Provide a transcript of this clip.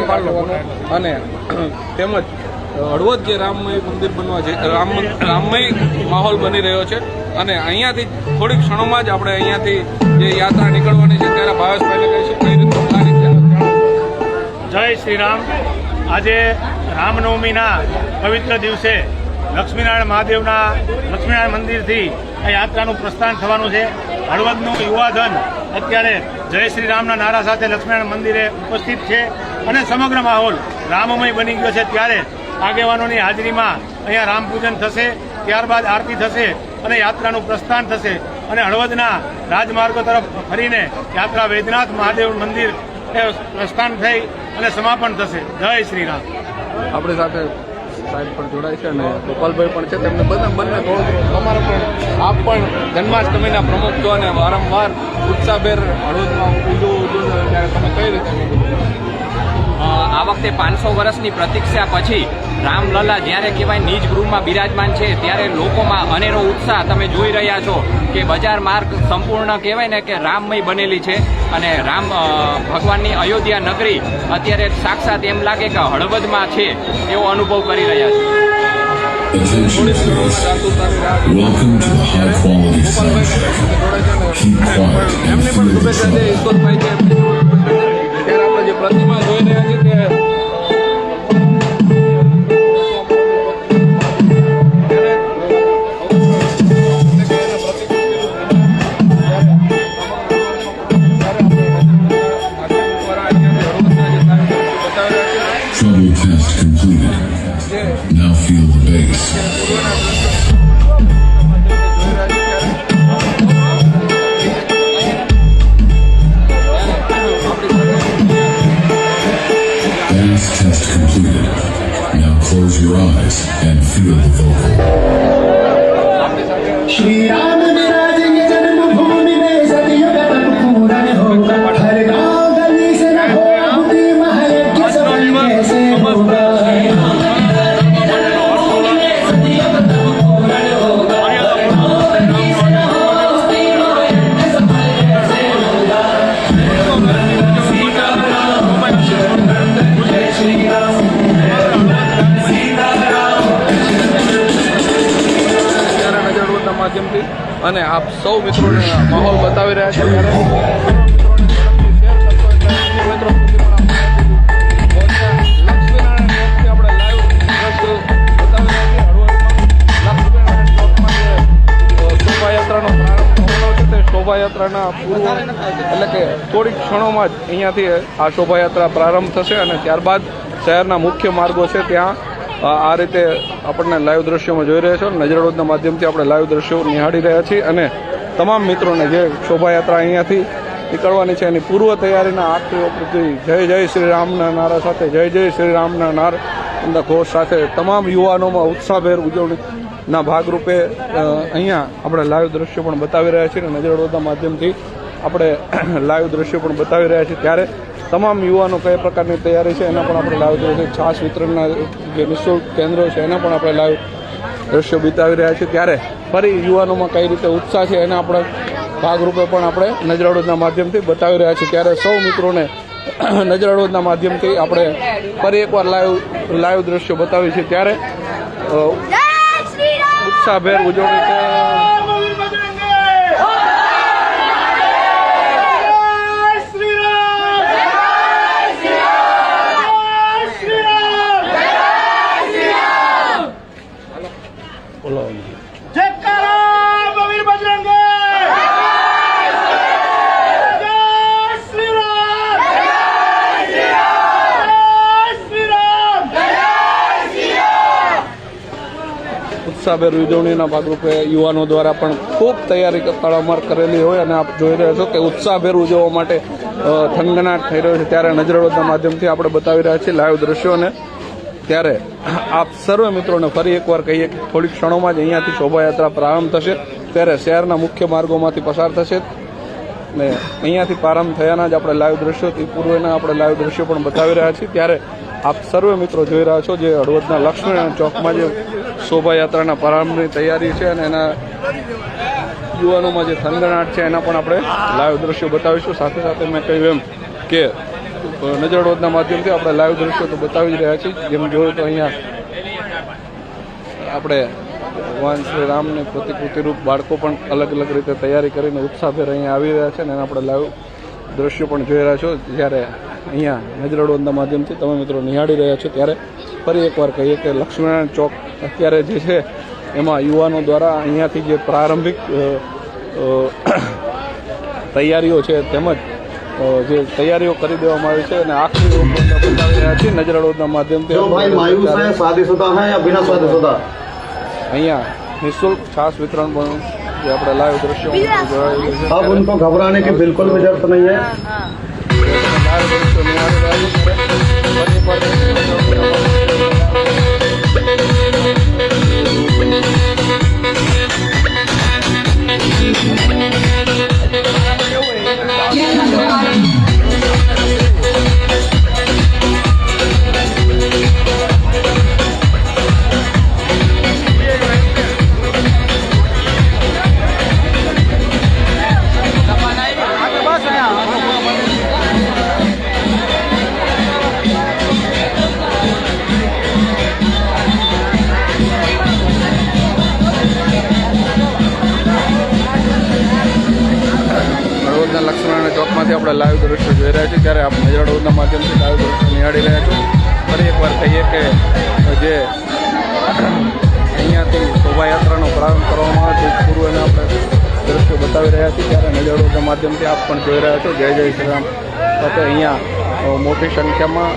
કરવાનો અને તેમજ હળવદ જે રામમય મંદિર બનવા જઈ, રામ રામમય માહોલ બની રહ્યો છે. અને અહીંયાથી થોડીક ક્ષણોમાં જ આપણે અહીંયાથી જે યાત્રા નીકળવાની છે ત્યારે ભાવેશભાઈને કહીશું. કઈ રીતે જય શ્રી રામ. આજે રામનવમીના પવિત્ર દિવસે લક્ષ્મીનારાયણ મહાદેવના લક્ષ્મીનારાયણ મંદિરથી આ યાત્રાનું પ્રસ્થાન થવાનું છે. હળવદનું યુવાધન અત્યારે જય શ્રી રામના નારા સાથે લક્ષ્મીનારાયણ મંદિરે ઉપસ્થિત છે અને સમગ્ર માહોલ રામમય બની ગયો છે. ત્યારે આગેવાનોની હાજરીમાં અહીંયા રામ પૂજન થશે ત્યારબાદ આરતી થશે અને યાત્રાનું પ્રસ્થાન થશે અને હળવદના રાજમાર્ગો તરફ ફરીને યાત્રા વૈદ્યનાથ મહાદેવ મંદિર એ પ્રસ્થાન થઈ અને સમાપન થશે. જય શ્રી રામ. આપણી સાથે સાહેબ પણ જોડાય છે અને ગોપાલભાઈ પણ છે. તેમને બધા બંને થોડું થોડું પણ આપ પણ જન્માષ્ટમીના પ્રમુખ છો અને વારંવાર ઉત્સાહભેર હળવદમાં ઉજવું ઉજવું ત્યારે તમે કઈ રીતે આ વખતે પાંચસો વર્ષની પ્રતીક્ષા પછી રામલલા જ્યારે કહેવાય નિજ ગૃહમાં બિરાજમાન છે, ત્યારે લોકોમાં અનેરો ઉત્સાહ તમે જોઈ રહ્યા છો કે બજાર માર્ગ સંપૂર્ણ કહેવાય ને કે રામમય બનેલી છે અને રામ ભગવાનની અયોધ્યા નગરી અત્યારે સાક્ષાત એમ લાગે કે હળવદમાં છે, એવો અનુભવ કરી રહ્યા છે. Attention, please. Welcome to the high quality soundtrack. Keep quiet and feel the trauma. Test completed. Now feel the bass. Bass test completed. Now close your eyes and feel the vocal. અને આપ સૌ મિત્રોને માહોલ બતાવી રહ્યા છો. શોભાયાત્રાના પૂર્વ એટલે કે થોડીક ક્ષણોમાં જ અહીંયાથી આ શોભાયાત્રા પ્રારંભ થશે અને ત્યારબાદ શહેરના મુખ્ય માર્ગો છે ત્યાં આ રીતે આપણને લાઈવ દ્રશ્યોમાં જોઈ રહ્યા છો નજરરોડના માધ્યમથી આપણે લાઈવ દ્રશ્યો નિહાળી રહ્યા છીએ અને તમામ મિત્રોને જે શોભાયાત્રા અહીંયાથી નીકળવાની છે એની પૂર્વ તૈયારીના આખરી ઓપરેથી જય જય શ્રી રામના નારા સાથે જય જય શ્રી રામના નાર ઘોષ સાથે તમામ યુવાનોમાં ઉત્સાહભેર ઉજવણીના ભાગરૂપે અહીંયા આપણે લાઈવ દ્રશ્યો પણ બતાવી રહ્યા છીએ અને નજરરોડના માધ્યમથી આપણે લાઈવ દ્રશ્યો પણ બતાવી રહ્યા છીએ. ત્યારે તમામ યુવાનો કઈ પ્રકારની તૈયારી છે એના પણ આપણે લાઈવ છે. છાસ વિતરણના જે નિઃશુલ્ક કેન્દ્રો છે એના પણ આપણે લાઈવ દ્રશ્યો બિતાવી રહ્યા છીએ. ત્યારે ફરી યુવાનોમાં કઈ રીતે ઉત્સાહ છે એના આપણે ભાગરૂપે પણ આપણે નજરાડોદના માધ્યમથી બતાવી રહ્યા છીએ. ત્યારે સૌ મિત્રોને નજરાડોદના માધ્યમથી આપણે ફરી એકવાર લાઈવ લાઈવ દ્રશ્યો બતાવી છીએ. ત્યારે ઉત્સાહભેર ઉજવણી છે જયકારામ અમીર બજરંગે જય શ્રી રામ જય શ્રી રામ ઉત્સાહભેર ઉજવણીના ભાગરૂપે યુવાનો દ્વારા પણ ખૂબ તૈયારી તડામાર કરેલી હોય અને આપ જોઈ રહ્યા છો કે ઉત્સાહભેર ઉજવવા માટે થંગનાટ થઈ રહ્યો છે. ત્યારે નજરવડના માધ્યમથી આપણે બતાવી રહ્યા છીએ લાઈવ દ્રશ્યોને. ત્યારે આપ સર્વે મિત્રોને ફરી એકવાર કહીએ કે થોડીક ક્ષણોમાં જ અહીંયાથી શોભાયાત્રા પ્રારંભ થશે. ત્યારે શહેરના મુખ્ય માર્ગોમાંથી પસાર થશે. ને અહીંયાથી પ્રારંભ થયાના જ આપણે લાઈવ દ્રશ્યોથી પૂર્વેના આપણે લાઈવ દ્રશ્યો પણ બતાવી રહ્યા છીએ. ત્યારે આપ સર્વે મિત્રો જોઈ રહ્યા છો જે હળવદના લક્ષ્મીનારાયણ ચોકમાં જે શોભાયાત્રાના પ્રારંભની તૈયારી છે અને એના યુવાનોમાં જે થનગનાટ છે એના પણ આપણે લાઈવ દ્રશ્યો બતાવીશું. સાથે સાથે મેં કહ્યું એમ કે નજર હળવદના માધ્યમથી આપણે લાઈવ દ્રશ્યો તો બતાવી જ રહ્યા છીએ. જેમ જોયું તો અહીંયા આપણે ભગવાન શ્રી રામની પ્રતિકૃતિરૂપ બાળકો પણ અલગ અલગ રીતે તૈયારી કરીને ઉત્સાહભેર અહીંયા આવી રહ્યા છે અને આપણે લાઈવ દ્રશ્યો પણ જોઈ રહ્યા છો. જ્યારે અહીંયા નજરડોદના માધ્યમથી તમે મિત્રો નિહાળી રહ્યા છો ત્યારે ફરી એકવાર કહીએ કે લક્ષ્મીનારાયણ ચોક અત્યારે જે છે એમાં યુવાનો દ્વારા અહીંયાથી જે પ્રારંભિક અ, અ, તૈયારીઓ છે તેમજ અ, જે તૈયારીઓ કરી દેવામાં આવી છે અને આખરી રૂપ તમને બતાવી રહ્યા છીએ નજરડોદના માધ્યમથી जो भाई मायूस है शादीशुदा है या बिना शादीशुदा અહીંયા નિઃશુલ્ક છાસ વિતરણ પણ જે આપણે લાઈવ દ્રશ્યો જોડાયેલું છે अब उनको घबराने की बिल्कुल भी जरूरत नहीं है લાઈવ દ્રશ્યો રહ્યા છે ત્યારે આપણે નજરડોદના માધ્યમથી લાઈવ દર્શન નિહાળી રહ્યા છો ફરી એકવાર કહીએ કે જે અહીંયાથી શોભાયાત્રાનો પ્રારંભ કરવામાં આવે છે પૂર્વને આપણે દ્રશ્યો બતાવી રહ્યા છીએ. ત્યારે નજરડોદના માધ્યમથી આપ પણ જોઈ રહ્યા છો. જય જય શ્રી રામ. અહીંયા મોટી સંખ્યામાં